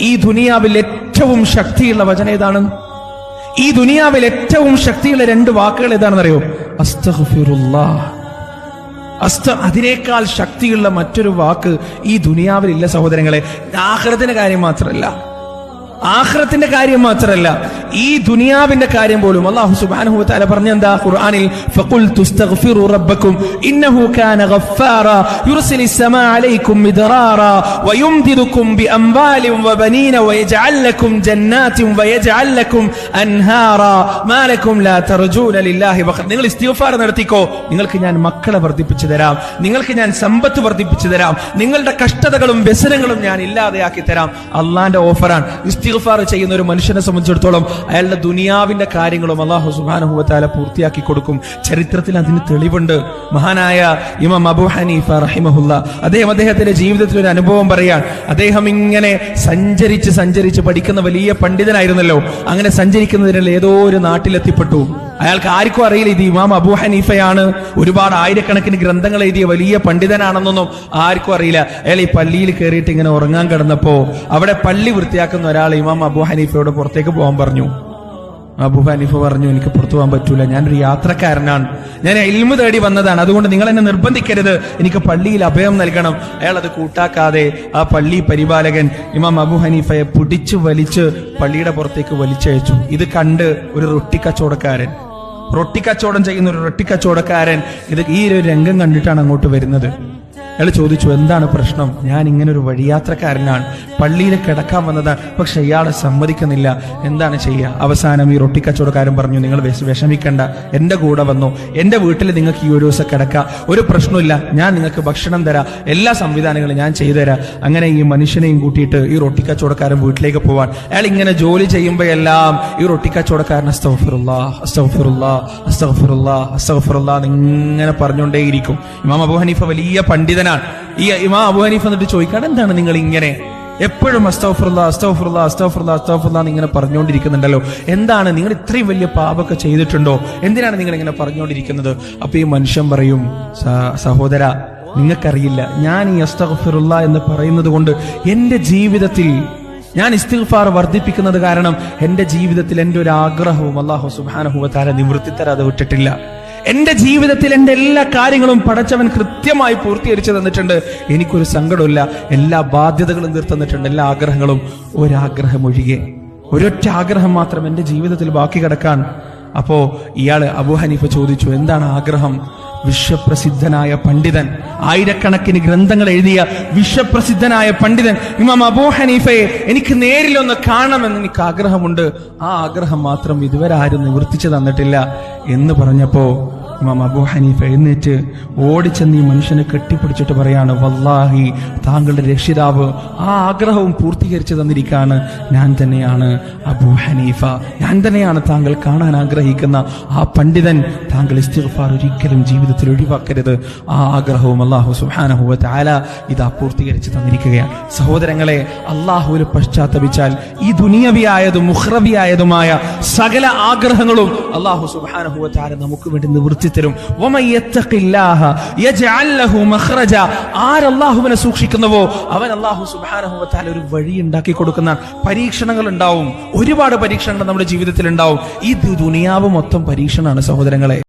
ഈ ദുനിയാവിൽ ഏറ്റവും ശക്തിയുള്ള വചന ഏതാണ്? ഈ ദുനിയാവിൽ ഏറ്റവും ശക്തിയുള്ള രണ്ട് വാക്കുകൾ ഏതാണെന്ന് അറിയോ അസ്ത അതിനേക്കാൾ ശക്തിയുള്ള മറ്റൊരു വാക്ക് ഈ ദുനിയാവിലില്ല സഹോദരങ്ങളെ. ആഹൃതന കാര്യം മാത്രമല്ല. ആഹ്റത്തിന്റെ കാര്യം മാത്രമല്ല ഈ ദുനിയാവിന്റെ കാര്യം പോലും അള്ളാഹു സുബ്ഹാനഹു താല പറഞ്ഞ എന്താ ഖുർആനിൽ ഫഖുൽ തുസ്തഗ്ഫിറു റബ്ബക്കും ഇന്നഹു കാന ഗഫാറ യുർസിലി സമാ അലൈക്കും മിദ്റാറ വയുംദിദുക്കും ബിഅംവാലിൻ വബനീന വയജ്അൽ ലക്കും ജന്നാത്തിൻ വയജ്അൽ ലക്കും അൻഹാറ. മാ ലക്കും ലാ തർജൂന ലില്ലാഹി വഖ നിങ്ങൾ ഇസ്തിഗ്ഫാർ നടത്തിക്കോ? നിങ്ങൾക്ക് ഞാൻ മക്കളെ വർദ്ധിപ്പിച്ചു തരാം. നിങ്ങൾക്ക് ഞാൻ സമ്പത്ത് വർദ്ധിപ്പിച്ചു തരാം. നിങ്ങളുടെ കഷ്ടതകളും വ്യസനങ്ങളും ഞാൻ ഇല്ലാതെയാക്കി തരാം. അള്ളാന്റെ ഓഫറാണ്. ഇസ്തിഗ്ഫാർ ചെയ്യുന്ന ഒരു മനുഷ്യനെ സംബന്ധിച്ചിടത്തോളം അയാളുടെ ദുനിയാവിന്റെ കാര്യങ്ങളും അള്ളാഹു സുബാനഹുവത്താല പൂർത്തിയാക്കി കൊടുക്കും. ചരിത്രത്തിൽ അതിന് തെളിവുണ്ട്. മഹാനായ ഇമാം അബു ഹനീഫ റഹിമഹുല്ല അദ്ദേഹം അദ്ദേഹത്തിന്റെ ജീവിതത്തിൽ ഒരു അനുഭവം പറയാൻ അദ്ദേഹം ഇങ്ങനെ സഞ്ചരിച്ച് സഞ്ചരിച്ച് പഠിക്കുന്ന വലിയ പണ്ഡിതനായിരുന്നല്ലോ. അങ്ങനെ സഞ്ചരിക്കുന്നതിനാൽ ഏതോ ഒരു നാട്ടിലെത്തിപ്പെട്ടു. അയാൾക്ക് ആർക്കും അറിയില്ല ഇത് ഇമാം അബു ഹനീഫയാണ്. ഒരുപാട് ആയിരക്കണക്കിന് ഗ്രന്ഥങ്ങൾ എഴുതിയ വലിയ പണ്ഡിതനാണെന്നൊന്നും ആർക്കും അറിയില്ല. അയാൾ ഈ പള്ളിയിൽ കയറിയിട്ട് ഇങ്ങനെ ഉറങ്ങാൻ കിടന്നപ്പോ അവിടെ പള്ളി വൃത്തിയാക്കുന്ന ഒരാൾ ഇമാം അബു ഹനീഫയോട് പുറത്തേക്ക് പോകാൻ പറഞ്ഞു. അബു ഹനീഫ പറഞ്ഞു എനിക്ക് പുറത്തു പോകാൻ പറ്റൂല. ഞാനൊരു യാത്രക്കാരനാണ്. ഞാൻ ഇൽമു തേടി വന്നതാണ്. അതുകൊണ്ട് നിങ്ങൾ എന്നെ നിർബന്ധിക്കരുത്. എനിക്ക് പള്ളിയിൽ അഭയം നൽകണം. അയാൾ അത് കൂട്ടാക്കാതെ ആ പള്ളി പരിപാലകൻ ഇമാം അബു ഹനീഫയെ പിടിച്ചു വലിച്ച് പള്ളിയുടെ പുറത്തേക്ക് വലിച്ചയച്ചു. ഇത് കണ്ട് ഒരു റൊട്ടി കച്ചവടക്കാരൻ റൊട്ടി കച്ചവടം ചെയ്യുന്ന ഒരു റൊട്ടി കച്ചവടക്കാരൻ ഇത് ഈ ഒരു രംഗം കണ്ടിട്ടാണ് അങ്ങോട്ട് വരുന്നത്. അയാൾ ചോദിച്ചു എന്താണ് പ്രശ്നം? ഞാൻ ഇങ്ങനെ ഒരു വഴിയാത്രക്കാരനാണ്. പള്ളിയിൽ കിടക്കാൻ വന്നത് പക്ഷെ ഇയാളെ സമ്മതിക്കുന്നില്ല. എന്താണ് ചെയ്യുക അവസാനം ഈ റൊട്ടി കച്ചവടക്കാരൻ പറഞ്ഞു നിങ്ങൾ വിഷ- വിഷമിക്കണ്ട. എന്റെ കൂടെ വന്നു. എന്റെ വീട്ടിൽ നിങ്ങൾക്ക് ഈ ഒരു ദിവസം കിടക്കാം. ഒരു പ്രശ്നമില്ല ഞാൻ നിങ്ങൾക്ക് ഭക്ഷണം തരാം. എല്ലാ സംവിധാനങ്ങളും ഞാൻ ചെയ്തു തരാം. അങ്ങനെ ഈ മനുഷ്യനെയും കൂട്ടിയിട്ട് ഈ റൊട്ടി കച്ചവടക്കാരൻ വീട്ടിലേക്ക് പോവാൻ. അയാൾ ഇങ്ങനെ ജോലി ചെയ്യുമ്പോഴെല്ലാം ഈ റൊട്ടി കച്ചവടക്കാരൻ അസ്തഫിറുല്ലാ അസ്തഫിറുല്ലാ അസ്തഫിറുല്ലാ അസ്തഫിറുല്ലാ ഇങ്ങനെ പറഞ്ഞുകൊണ്ടേയിരിക്കും. ഇമാം അബു ഹനീഫ വലിയ പണ്ഡിതനാണ്. ഈ ഇമാം അബു ഹനീഫ് എന്നിട്ട് ചോദിക്കാൻ എന്താണ് നിങ്ങൾ ഇങ്ങനെ എപ്പോഴും അസ്തഫുറുല്ല അസ്തഫുറുല്ല അസ്തഫുറുല്ല അസ്തഫുറുല്ല ഇങ്ങനെ പറഞ്ഞുകൊണ്ടിരിക്കുന്നുണ്ടല്ലോ. എന്താണ് നിങ്ങൾ ഇത്രയും വലിയ പാപമൊക്കെ ചെയ്തിട്ടുണ്ടോ? എന്തിനാണ് നിങ്ങൾ ഇങ്ങനെ പറഞ്ഞുകൊണ്ടിരിക്കുന്നത്? അപ്പൊ ഈ മനുഷ്യൻ പറയും "സ- സഹോദര നിങ്ങൾക്കറിയില്ല. ഞാൻ ഈ അസ്തഫിറുല്ല എന്ന് പറയുന്നത് കൊണ്ട് എന്റെ ജീവിതത്തിൽ ഞാൻ ഇസ്തിഗ്ഫാർ വർദ്ധിപ്പിക്കുന്നത് കാരണം എന്റെ ജീവിതത്തിൽ എന്റെ ഒരു ആഗ്രഹവും അള്ളാഹു സുബാനഹുവത്താര നിവൃത്തി തരാതെ വിട്ടിട്ടില്ല. എന്റെ ജീവിതത്തിൽ എന്റെ എല്ലാ കാര്യങ്ങളും പടച്ചവൻ കൃത്യമായി പൂർത്തീകരിച്ചു തന്നിട്ടുണ്ട്. എനിക്കൊരു സങ്കടമില്ല എല്ലാ ബാധ്യതകളും തീർത്തന്നിട്ടുണ്ട് എല്ലാ ആഗ്രഹങ്ങളും ഒരാഗ്രഹം ഒഴികെ ഒരൊറ്റ ആഗ്രഹം മാത്രം എന്റെ ജീവിതത്തിൽ ബാക്കി കിടക്കാൻ അപ്പോ ഇയാൾ അബു ഹനീഫ ചോദിച്ചു എന്താണ് ആഗ്രഹം? വിശ്വപ്രസിദ്ധനായ പണ്ഡിതൻ ആയിരക്കണക്കിന് ഗ്രന്ഥങ്ങൾ എഴുതിയ വിശ്വപ്രസിദ്ധനായ പണ്ഡിതൻ ഇമാം അബൂ ഹനീഫയെ എനിക്ക് നേരിലൊന്ന് കാണണമെന്ന് എനിക്ക് ആഗ്രഹമുണ്ട്. ആ ആഗ്രഹം മാത്രം ഇതുവരെ ആരും നിവർത്തിച്ചു തന്നിട്ടില്ല. എന്ന് പറഞ്ഞപ്പോ ഇമാം അബൂ ഹനീഫ എഴുന്നേറ്റ് ഓടിച്ചെന്ന് ഈ മനുഷ്യനെ കെട്ടിപ്പിടിച്ചിട്ട് പറയാണ് വല്ലാഹി താങ്കളുടെ രക്ഷിതാവ് ആ ആഗ്രഹവും പൂർത്തീകരിച്ചു തന്നിരിക്കാണ്. ഞാൻ തന്നെയാണ് അബൂ ഹനീഫ. ഞാൻ തന്നെയാണ് താങ്കൾ കാണാൻ ആഗ്രഹിക്കുന്ന ആ പണ്ഡിതൻ. താങ്കൾ ഇസ്തിഫാർ ഒരിക്കലും ജീവിതത്തിൽ ഒഴിവാക്കരുത്. ആ ആഗ്രഹവും അള്ളാഹു സുഹാനഹുവ താല ഇതാ പൂർത്തീകരിച്ചു തന്നിരിക്കുകയാണ്. സഹോദരങ്ങളെ അള്ളാഹുവിൽ പശ്ചാത്തപിച്ചാൽ ഈ ദുനിയവിയായതും മുഹ്റവിയായതുമായ സകല ആഗ്രഹങ്ങളും അള്ളാഹു സുബാനഹുവ താല നമുക്ക് വേണ്ടി നിവൃത്തി തരും. ലഹു മഖ്റജ. ആരല്ലാഹുവിനെ സൂക്ഷിക്കുന്നുവോ? അവൻ അള്ളാഹു സുബാനഹുവത്താൽ ഒരു വഴി ഉണ്ടാക്കി കൊടുക്കുന്ന പരീക്ഷണങ്ങൾ ഉണ്ടാവും. ഒരുപാട് പരീക്ഷണങ്ങൾ നമ്മുടെ ജീവിതത്തിൽ ഉണ്ടാവും. ഈ ദുനിയാവ് മൊത്തം പരീക്ഷണമാണ് സഹോദരങ്ങളെ.